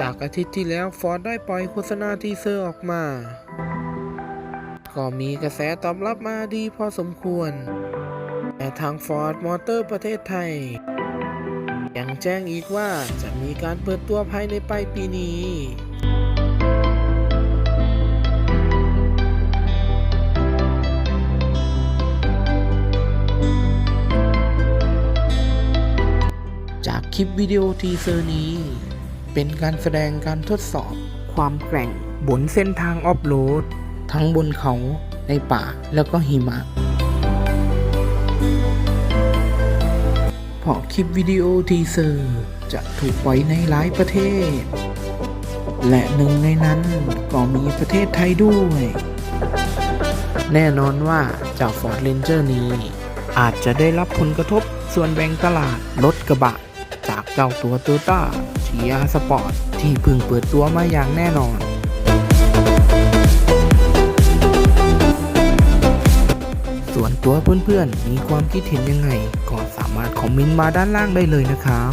จากอาทิตย์ที่แล้วฟอร์ดได้ปล่อยโฆษณาทีเซอร์ออกมา ก็มีกระแสตอบรับมาดีพอสมควร แต่ทางฟอร์ดมอเตอร์ประเทศไทย ยังแจ้งอีกว่าจะมีการเปิดตัวภายในปลายปีนี้จากคลิปวิดีโอทีเซอร์นี้ เป็นการแสดงการทดสอบ ความแกร่งบนเส้นทางออฟโรด ทั้งบนเขาในป่าแล้วก็หิมะเพราะคลิปวิดีโอทีเซอร์จะถูกปล่อยในหลายประเทศ และหนึ่งในนั้นก็มีประเทศไทยด้วย แน่นอนว่าเจ้า Ford Ranger นี้ อาจจะได้รับผลกระทบส่วนแบ่งตลาดรถกระบะ จากเจ้าตัว t o y ต้า GR Sport ที่เพิ่งเปิดตัวมาอย่างแน่นอน ส่วนตัวเพื่อนๆ มีความคิดเห็นยังไง ก็สามารถคอมเมนต์มาด้านล่างได้เลยนะครับ